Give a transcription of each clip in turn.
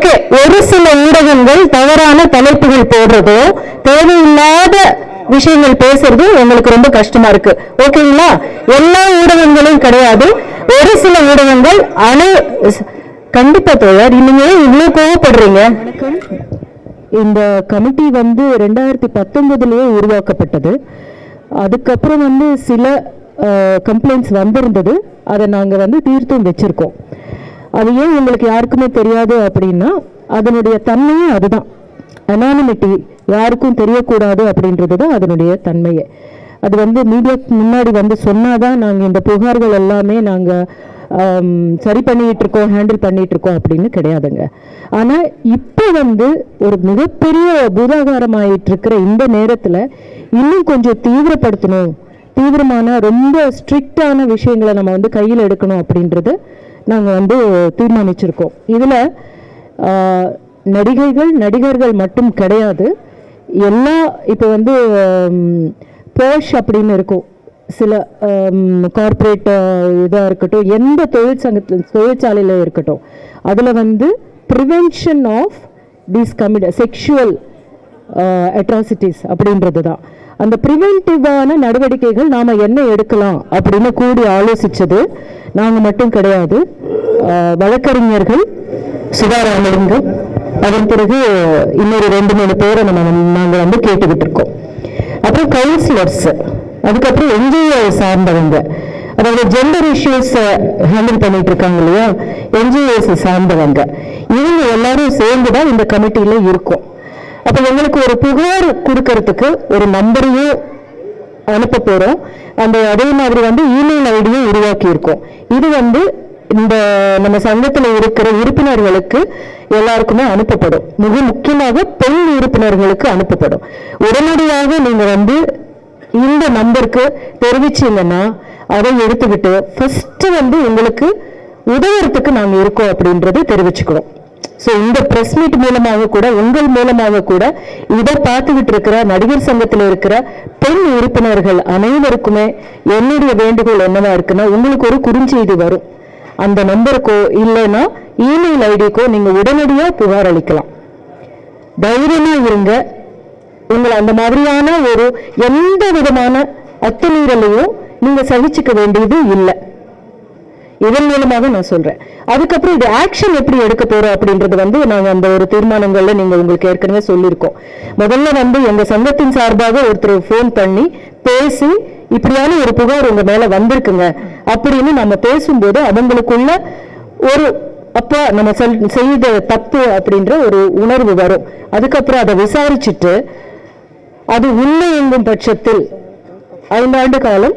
Okay ஒரு சில ஊடகங்கள் தவறான தலைப்புகள் போடுறதோ தேவையில்லாத விஷயங்கள் பேசுறது எங்களுக்கு ரொம்ப கஷ்டமா இருக்கு. ஓகேங்களா? எல்லா ஊடகங்களும் கிடையாது. ஒரு சில ஊடகங்கள் அணு கண்டிப்பா தோழர் நீங்க இவ்வளவு கோவப்படுறீங்க. இந்த கமிட்டி வந்து ரெண்டாயிரத்தி பத்தொன்பதுலயே உருவாக்கப்பட்டது. அதுக்கப்புறம் வந்து சில கம்ப்ளைண்ட்ஸ் வந்திருந்தது. அதை நாங்கள் வந்து தீர்த்தும் வச்சிருக்கோம். அது ஏன் உங்களுக்கு யாருக்குமே தெரியாது அப்படின்னா அதனுடைய தன்மையே அதுதான். அனானிமிட்டி யாருக்கும் தெரியக்கூடாது அப்படின்றது தான் அதனுடைய தன்மையே. அது வந்து மீடியாக்கு முன்னாடி வந்து சொன்னாதான் நாங்கள் இந்த புகார்கள் எல்லாமே நாங்கள் சரி பண்ணிட்டு இருக்கோம் ஹேண்டில் பண்ணிட்டு இருக்கோம் அப்படின்னு கிடையாதுங்க. ஆனால் இப்போ வந்து ஒரு மிகப்பெரிய பூதாகாரமாயிட்டு இருக்கிற இந்த நேரத்தில் இன்னும் கொஞ்சம் தீவிரப்படுத்தணும். தீவிரமான ரொம்ப ஸ்ட்ரிக்டான விஷயங்களை நம்ம வந்து கையில் எடுக்கணும் அப்படின்றது நாங்கள் வந்து தீர்மானிச்சிருக்கோம். இதில் நடிகைகள் நடிகர்கள் மட்டும் கிடையாது. எல்லா இப்போ வந்து போஷ் அப்படின்னு இருக்கும். சில கார்ப்பரேட் இதாக இருக்கட்டும் எந்த தொழிற்சங்கத்தில் தொழிற்சாலையில் இருக்கட்டும். அதில் வந்து prevention of these commit sexual atrocities அப்படின்றது தான் அந்த ப்ரிவென்டிவான நடவடிக்கைகள் நாம் என்ன எடுக்கலாம் அப்படின்னு கூடி ஆலோசித்தது நாங்கள் மட்டும் கிடையாது. வழக்கறிஞர்கள் சுதாராமலிங்கம் அதன் பிறகு இன்னொரு ரெண்டு மூணு பேரை நம்ம நாங்கள் வந்து கேட்டுக்கிட்டு இருக்கோம். அப்புறம் கவுன்சிலர்ஸ் அதுக்கப்புறம் என்ஜிஓ சார்ந்தவங்க. அதாவது ஜெண்டர் இஷ்யூஸ் ஹேண்டில் பண்ணிட்டு இருக்காங்க இல்லையா? என்ஜிஓஸ் சார்ந்தவங்க. இவங்க எல்லாரும் சேர்ந்து தான் இந்த கமிட்டியில் இருக்கும். அப்போ எங்களுக்கு ஒரு புகார் கொடுக்கறதுக்கு ஒரு நம்பரையும் அனுப்ப போகிறோம் அந்த அதே மாதிரி வந்து இமெயில் ஐடியும் உருவாக்கியிருக்கோம். இது வந்து இந்த நம்ம சங்கத்தில் இருக்கிற உறுப்பினர்களுக்கு எல்லாருக்குமே அனுப்பப்படும். மிக முக்கியமாக பெண் உறுப்பினர்களுக்கு அனுப்பப்படும். உடனடியாக நீங்கள் வந்து இந்த நம்பருக்கு தெரிவிச்சீங்கன்னா அதை எடுத்துக்கிட்டு ஃபஸ்ட்டு வந்து உங்களுக்கு உதவுறதுக்கு நாங்கள் இருக்கோம் அப்படின்றத தெரிவிச்சுக்கிறோம். ஸோ இந்த ப்ரெஸ் மீட் மூலமாக கூட உங்கள் மூலமாக கூட இதை பார்த்துக்கிட்டு இருக்கிற நடிகர் சங்கத்தில் இருக்கிற பெண் உறுப்பினர்கள் அனைவருக்குமே என்னுடைய வேண்டுகோள் என்னவா இருக்குன்னா உங்களுக்கு ஒரு குறுஞ்செய்தி வரும். அந்த நம்பருக்கோ இல்லைன்னா இமெயில் ஐடிக்கோ நீங்கள் உடனடியாக புகார் அளிக்கலாம். தைரியமாக இருங்க. உங்களை அந்த மாதிரியான ஒரு எந்த விதமான அத்துமீறலையும் நீங்கள் சகிச்சுக்க வேண்டியது இல்லை. இதன் மூலமாக நான் சொல்றேன். அதுக்கப்புறம் இது ஆக்ஷன் எப்படி எடுக்க போறோம் அப்படின்றது வந்து நாங்கள் அந்த ஒரு தீர்மானங்கள்ல நீங்க உங்களுக்கு ஏற்கனவே சொல்லியிருக்கோம். முதல்ல வந்து எங்க சங்கத்தின் சார்பாக ஒருத்தர் ஃபோன் பண்ணி பேசி இப்படியான ஒரு புகார் உங்க மேல வந்திருக்குங்க அப்படின்னு நம்ம பேசும்போது அவங்களுக்குள்ள ஒரு அப்போ நம்ம செல்- செய்த தப்பு அப்படின்ற ஒரு உணர்வு வரும். அதுக்கப்புறம் அதை விசாரிச்சுட்டு அது உண்மை எங்கும் பட்சத்தில் ஐந்தாண்டு காலம்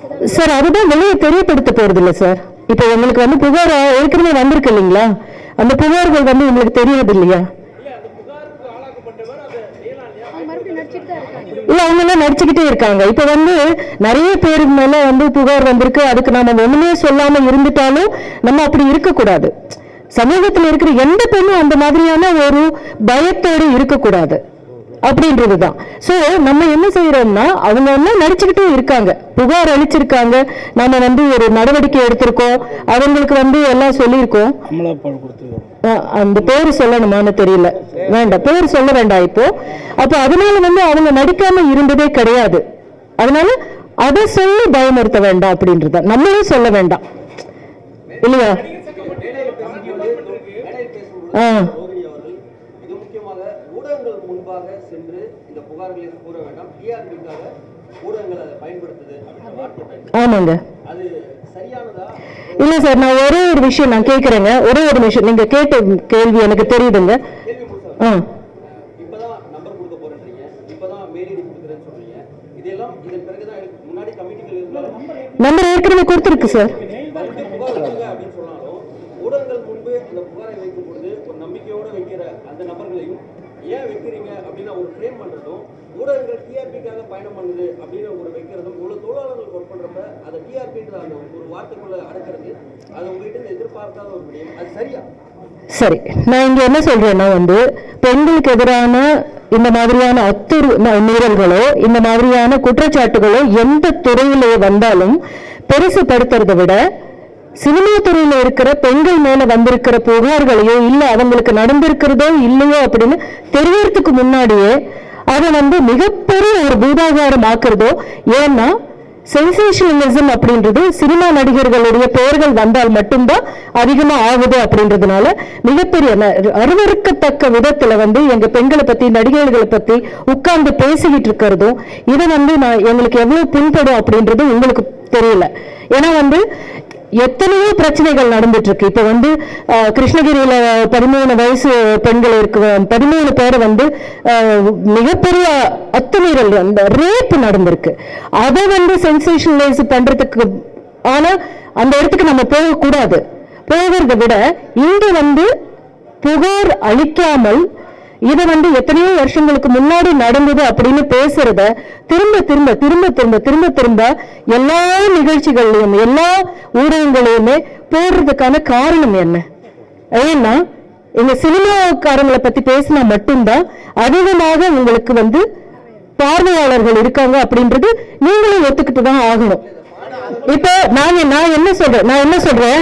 சார் அதுதான் வெளியே தெரியப்படுத்த போறது இல்லை சார் இப்போ உங்களுக்கு வந்து புகார் ஏற்கனவே வந்திருக்கு இல்லைங்களா? அந்த புகார்கள் வந்து உங்களுக்கு தெரியாது இல்லையா? இல்ல அவங்க எல்லாம் நடிச்சுக்கிட்டே இருக்காங்க. இப்ப வந்து நிறைய பேருக்கு மேல வந்து புகார் வந்திருக்கு. அதுக்கு நாம ஒண்ணுமே சொல்லாம இருந்துட்டாலும் நம்ம அப்படி இருக்கக்கூடாது. சமூகத்தில் இருக்கிற எந்த பெண்ணும் அந்த மாதிரியான ஒரு பயத்தோடு இருக்கக்கூடாது. அப்படின்றதுதான். சோ நம்ம என்ன செய்யறோம்னா அவங்க எல்லாம் நடிச்சுக்கிட்டே இருக்காங்க. புகார் அளிச்சிருக்காங்க. நாம வந்து ஒரு நடவடிக்கை எடுத்திருக்கோம். அவங்களுக்கு வந்து எல்லாம் சொல்லியிருக்கோம். அந்த பேர் சொல்லணுமான்னு தெரியல. வேண்டாம். பேர் சொல்ல வேண்டாம் இப்போ. அப்ப அதனால வந்து அவங்க நடிக்காம இருந்ததே கிடையாது. அதனால அதை சொல்லி பயமுறுத்த வேண்டாம் அப்படின்றத நம்மளே சொல்ல வேண்டாம். இல்லையா? ஆ ரோகிணி அவர்கள் மிக முக்கியமாக ஊடகங்கள் முன்பாக சென்று இந்த புகார்களை கூற வேண்டாம் டிஆர்பிக்காக ஊடகங்கள் அதை பயன்படுத்துது. ஆமாங்க. அது சரியானதா? இல்ல சார் நான் ஒரே ஒரு விஷயம் நான் கேக்குறேங்க. ஒரே ஒரு விஷயம். நீங்க கேட்ட கேள்வி எனக்கு தெரியுதுங்க. ஆ. இப்பதான் நம்பர் கொடுக்க போறேன்றீங்க. இப்பதான் மெயில் ஐடி கொடுக்குறேன்னு சொல்றீங்க. இதெல்லாம் இதன் பிறகுதான் எனக்கு முன்னாடி கமிட்டிகள் இருந்தாலும் நம்பர் ஏற்கனவே கொடுத்துருக்கு. சார் மறுபடியும் புகார் கொடுங்க அப்படின்னு சொன்னாலும் ஊடகங்கள் ஊடகங்கள் முன்பு இந்த புகாரை வைக்கும் பொழுது ஒரு நம்பிக்கையோட வைக்கிற அந்த நபர்களையும் ஏன் வைக்கிறீங்க அப்படின்னு ஒரு ஃப்ரேம் பண்றதும் ஊடகங்கள் டிஆர்பிக்காக பயணம் பண்ணுது அப்படின்னு ஒரு வைக்கிறதும் இவ்வளவு தொழிலாளர்கள் ஒர்க் பண்றப்ப அதை டிஆர்பின்ற அந்த ஒரு வார்த்தைக்குள்ள அடக்கிறது அது உங்ககிட்ட எதிர்பார்க்காத ஒரு விடயம். அது சரியா? சரி. நான் இங்க என்ன சொல்றேன்னா வந்து பெண்களுக்கு எதிரான இந்த மாதிரியான அத்துரு மீறல்களோ இந்த மாதிரியான குற்றச்சாட்டுகளோ எந்த துறையிலே வந்தாலும் பெருசுபடுத்துறதை விட சினிமா துறையில இருக்கிற பெண்கள் மேல வந்திருக்கிற புகார்களையோ இல்ல அவங்களுக்கு நடந்திருக்கிறதோ இல்லையோ அப்படின்னு தெரியறதுக்கு முன்னாடியே அதை வந்து மிகப்பெரிய ஒரு பூதாகாரம் ஆக்குறதோ ஏன்னா சென்சேஷனலிசம் அப்படின்றது சினிமா நடிகர்களுடைய பெயர்கள் வந்தால் மட்டும்தான் அதிகமாக ஆகுது அப்படின்றதுனால மிகப்பெரிய அருவறுக்கத்தக்க அருவருக்கத்தக்க விதத்துல வந்து எங்க பெண்களை பத்தி நடிகர்களை பத்தி உட்கார்ந்து பேசிக்கிட்டு இருக்கிறதும் இதை வந்து நான் எங்களுக்கு எவ்வளவு பின்படும் அப்படின்றது உங்களுக்கு தெரியல. ஏன்னா வந்து எத்தனையோ பிரச்சனைகள் நடந்துட்டு இருக்கு இப்ப வந்து கிருஷ்ணகிரியில பதிமூணு வயசு பெண்கள் இருக்கு பதிமூணு பேரை வந்து மிகப்பெரிய அத்துமீறல் அந்த ரேப் நடந்திருக்கு. அதை வந்து சென்சேஷனலைஸ் பண்றதுக்கு ஆனா அந்த இடத்துக்கு நம்ம போகக்கூடாது. போகிறத விட இங்க வந்து புகார் அளிக்காமல் இது வந்து எத்தனையோ வருஷங்களுக்கு முன்னாடி நடந்தது அப்படின்னு பேசுறத திரும்ப திரும்ப திரும்ப திரும்ப திரும்ப திரும்ப எல்லா நிகழ்ச்சிகள்லயும் எல்லா ஊடகங்களையுமே போடுறதுக்கான காரணம் என்ன? ஏன்னா எங்க சினிமாக்காரங்களை பத்தி பேசினா மட்டும்தான் அதிகமாக உங்களுக்கு வந்து பார்வையாளர்கள் இருக்காங்க அப்படின்றது நீங்களும் ஒத்துக்கிட்டு தான் ஆகணும். இப்போ நான் நான் என்ன சொல்றேன்? நான் என்ன சொல்றேன்?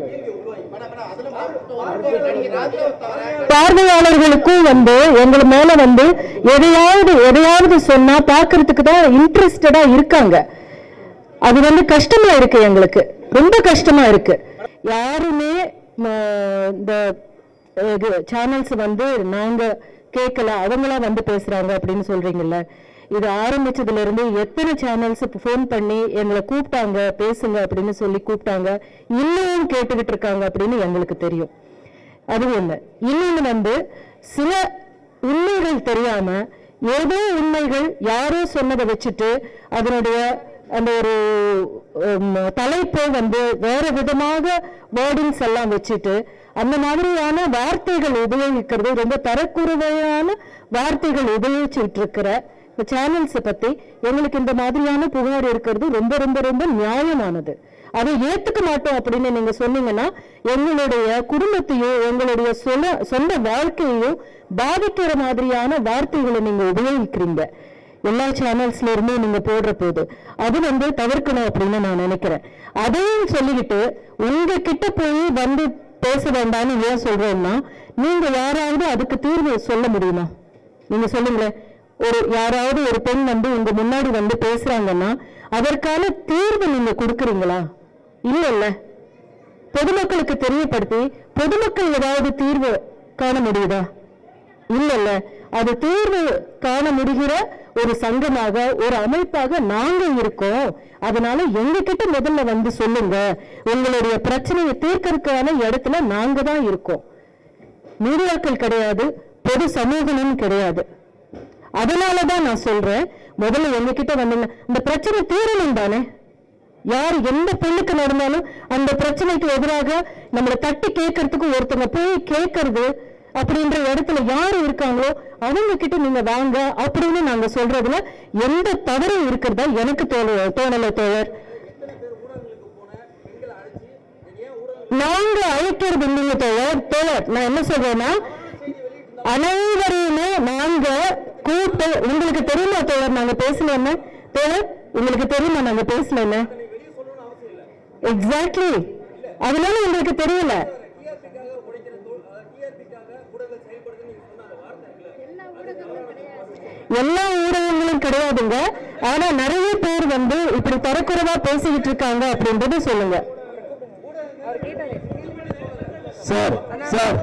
பார்வையாளர்களுக்கும் வந்து எங்களை மேல வந்து எதையாவது எதையாவது சொன்னா பாக்குறதுக்கு தான் இன்ட்ரெஸ்டடா இருக்காங்க. அது வந்து கஷ்டமா இருக்கு எங்களுக்கு. ரொம்ப கஷ்டமா இருக்கு. யாருமே இந்த சேனல்ஸ் வந்து நாங்க கேட்கல அவங்களா வந்து பேசுறாங்க அப்படின்னு சொல்றீங்கல்ல. இது ஆரம்பிச்சதுல இருந்து எத்தனை சேனல்ஸ் ஃபோன் பண்ணி எங்களை கூப்பிட்டாங்க பேசுங்க அப்படின்னு சொல்லி கூப்பிட்டாங்க இன்னும் கேட்டுக்கிட்டு இருக்காங்க அப்படின்னு எங்களுக்கு தெரியும். அது ஒண்ணு. இன்னொன்று வந்து சில உண்மைகள் தெரியாம ஏதோ உண்மைகள் யாரோ சொன்னதை வச்சுட்டு அதனுடைய அந்த ஒரு தலைப்பை வந்து வேற விதமாக வேர்டிங்ஸ் எல்லாம் வச்சுட்டு அந்த மாதிரியான வார்த்தைகள் உபயோகிக்கிறது ரொம்ப தரக்குறைவையான வார்த்தைகள் உபயோகிச்சுட்டு இருக்கிற சேனல்ஸை பத்தி எங்களுக்கு இந்த மாதிரியான புகார் இருக்கிறது ரொம்ப ரொம்ப ரொம்ப நியாயமானது. அதை ஏத்துக்க மாட்டோம் அப்படின்னு நீங்க சொன்னீங்கன்னா எங்களுடைய குடும்பத்தையும் எங்களுடைய சொல சொந்த வாழ்க்கையையும் பாதிக்கிற மாதிரியான வார்த்தைகளை நீங்க உபயோகிக்கிறீங்க. எல்லா சேனல்ஸ்ல இருந்து நீங்க போடுற போது. அது வந்து தவிர்க்கணும் அப்படின்னு நான் நினைக்கிறேன். அதையும் சொல்லிக்கிட்டு உங்க கிட்ட போய் வந்து பேச வேண்டாம்னு ஏன் சொல்றேன்னா நீங்க யாராவது அதுக்கு தீர்வு சொல்ல முடியுமா? நீங்க சொல்லுங்களேன். ஒரு யாராவது ஒரு பெண் வந்து உங்க முன்னாடி வந்து பேசுறாங்கன்னா அதற்கான தீர்வு நீங்க கொடுக்குறீங்களா? இல்லைல்ல. பொதுமக்களுக்கு தெரியப்படுத்தி பொதுமக்கள் ஏதாவது தீர்வு காண முடியுதா? இல்லைல்ல. அது தீர்வு காண முடிகிற ஒரு சங்கமாக ஒரு அமைப்பாக நாங்க இருக்கோம். அதனால எங்க கிட்ட முதல்ல வந்து சொல்லுங்க. உங்களுடைய பிரச்சனையை தீர்க்கறதுக்கான இடத்துல நாங்க தான் இருக்கோம். மீடியாக்கள் கிடையாது பொது சமூகமும் கிடையாது. அதனாலதான் நான் சொல்றேன். முதல்ல எங்க கிட்ட இந்த பிரச்சனை தீரணும் தானே? யார் எந்த பெண்ணுக்கு நடந்தாலும் அந்த பிரச்சனைக்கு எதிராக நம்மளை தட்டி கேட்கறதுக்கு ஒருத்தங்க போய் கேட்கறது அப்படின்ற இடத்துல யார் இருக்காங்களோ அவங்க கிட்ட நீங்க வாங்க அப்படின்னு நாங்க சொல்றதுல எந்த தவறும் இருக்கிறதா எனக்கு தோண தோணல தோழர். நாங்க அழைக்கிறது இல்லைங்க தோழர். தோழர் நான் என்ன சொல்றேன்னா அனைவரையுமே நாங்க கூப்பிட்டு உங்களுக்கு தெரியுமா தோழர் நாங்க பேசல என்ன தோழர் உங்களுக்கு தெரியுமா நாங்க பேசல என்ன எக்ஸாக்ட்லி அதனால உங்களுக்கு தெரியல. எல்லா ஊடகங்களும் கிடையாதுங்க. ஆனா நிறைய பேர் வந்து இப்படி தரக்குறைவா பேசிக்கிட்டு இருக்காங்க அப்படின்றது சொல்லுங்க. சார் சார்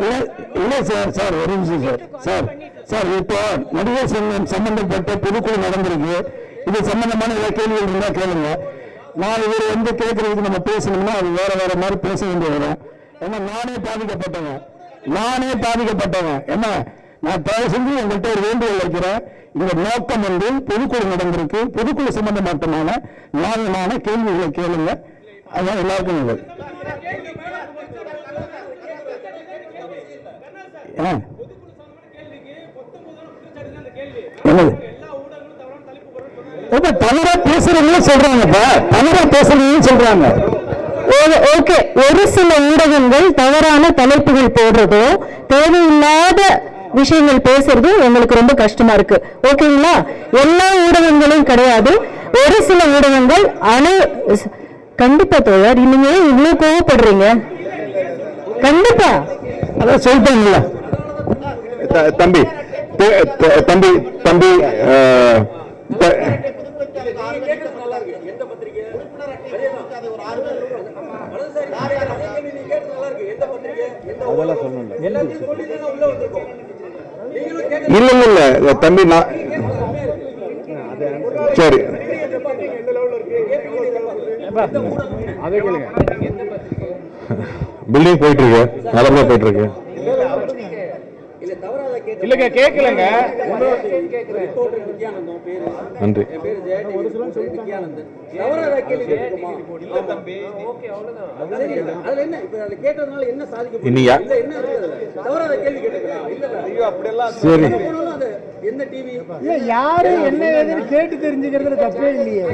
இல்ல இல்ல சார் சார் ஒரு நிமிஷம் சார் சார் சார் இப்போ நடிகர் சங்கம் சம்பந்தப்பட்ட பொதுக்குழு நடந்திருக்கு. இது சம்பந்தமான ஏதாவது கேள்விகள் இருந்தால் கேளுங்க. நான் இவர் வந்து கேட்கறதுக்கு நம்ம பேசணும்னா அது வேற வேற மாதிரி பேச வேண்டிய வரும் ஏன்னா நானே பாதிக்கப்பட்டவன். நானே பாதிக்கப்பட்டவன். என்ன? நான் தயவு செஞ்சு உங்கள்கிட்ட ஒரு வேண்டுகோள் வைக்கிறேன். இந்த நோக்கம் வந்து பொதுக்குழு நடந்திருக்கு. பொதுக்குழு சம்பந்தமாட்டமான நியாயமான கேள்விகளை கேளுங்க. அதான் எல்லாருக்கும் நல்லது. என்னது? இப்ப தவறா பேசுறவங்களும் சொல்றாங்கப்பா தவறா பேசுறவங்களும் சொல்றாங்க. ஓகே. ஒரு சில ஊடகங்கள் தவறான தலைப்புகள் போடுறதோ தேவையில்லாத விஷயங்கள் பேசுறதும் எங்களுக்கு ரொம்ப கஷ்டமா இருக்கு. ஓகேங்களா? எல்லா ஊடகங்களும் கிடையாது. ஒரு சில ஊடகங்கள் அணு கண்டிப்பா தோழர் நீங்க இவ்வளவு கோவப்படுறீங்க. கண்டிப்பா. அதான் சொல்லிட்டாங்கல்ல த- தம்பி தம்பி தம்பி நீங்க கேட்கறது நல்லா இருக்கு. எந்த பத்திரிகை வலதுசாரி அதே கேள்வி நீங்க கேட்கறது நல்லா இருக்கு. எந்த பத்திரிகை எந்த ஊடகம்? எல்லாத்தையும் சொல்லிட்டு தான் உள்ள வந்திருக்கோம். நீங்களும் கேட்க இல்ல இல்ல இல்ல. தம்பி நான் சரி. பில்டிங் போயிட்டு இருக்கு. நல்லபடியா போயிட்டு இருக்கு. இல்லைங்க கேட்கலங்க நன்றி. என் பேரு ஜெயடி நித்யானந்தன். தவறாத கேள்வி கேட்டுருமா இல்ல தம்பி. அதுல என்ன இப்ப அதுல கேட்டதுனால என்ன சாதிக்க இனி முடியும் யா- இல்ல என்ன இருக்கு அதுல தவறாத கேள்வி கேட்டுக்கலாம் இல்ல இல்ல. ஐயோ அப்படியெல்லாம் சரி. என்ன டிவி யாரு என்ன ஏதுன்னு கேட்டு தெரிஞ்சுக்கிறதுல தப்பே இல்லையே.